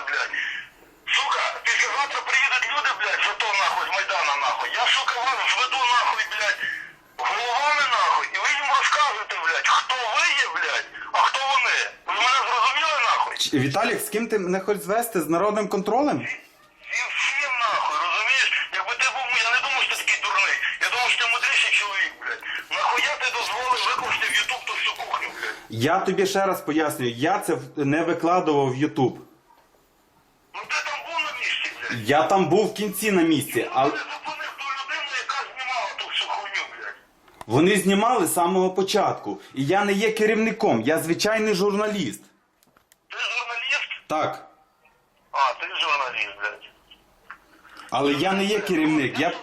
Були, блядь? Сука, післязавтра приїдуть люди, блядь, за то нахуй, з Майдана нахуй. Я, сука, вас зведу нахуй, блядь, головами нахуй. І ви їм розказуєте, блядь, хто ви є, блядь, а хто вони. Ви мене зрозуміли нахуй? Віталік, з ким ти мене хочеш звести? З народним контролем? Зі всім нахуй, розумієш? Якби ти був, я не думав, що ти такий дурний. Я думав, що ти мудріший чоловік, блядь. Нахуя ти дозволив викласти в Ютуб ту всю кухню, блядь? Я тобі ще раз пояснюю, я це в- не викладував в Ютуб. Ну ти там був на місці, блядь. Я там був в кінці на місці, Ну, але ти зупинив ту людину, яка знімала ту всю хуйню, блядь. вони знімали з самого початку. І я не є керівником, я звичайний журналіст. Ти журналіст? Так. А, ти журналіст, блядь. Але я не є керівник. Я... Добре,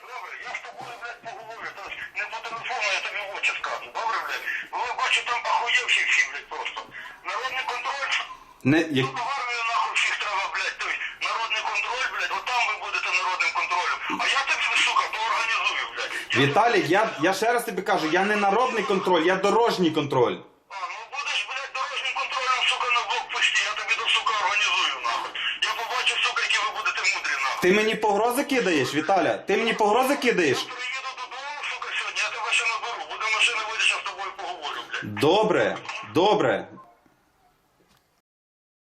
добре, я з тобою, блядь, поговорю. Не по телефону, я тобі в очі скажу. Добре, блядь? Ви бачу, там охуєвші всі, блядь, просто. Народний контроль. Не, я... Тут в армію нахуй всіх треба, блядь, той народний контроль, блядь, от там ви будете народним контролем. А я тобі, сука, поорганізую, блядь. Віталік, я, я ще раз тобі кажу, я не народний контроль, я дорожній контроль. А, ну будеш, блядь, дорожнім контролем, сука, на блокпості, я тобі до сука організую, нахуй. Я побачу, сука, які ви будете мудрі, нахуй. Ти мені погрози кидаєш, Віталя? Ти мені погрози кидаєш? Я приїду додому, сука, сьогодні, я тебе ще наберу. Буде машина, вийде, я з тобою поговорю, блядь. Добре, добре.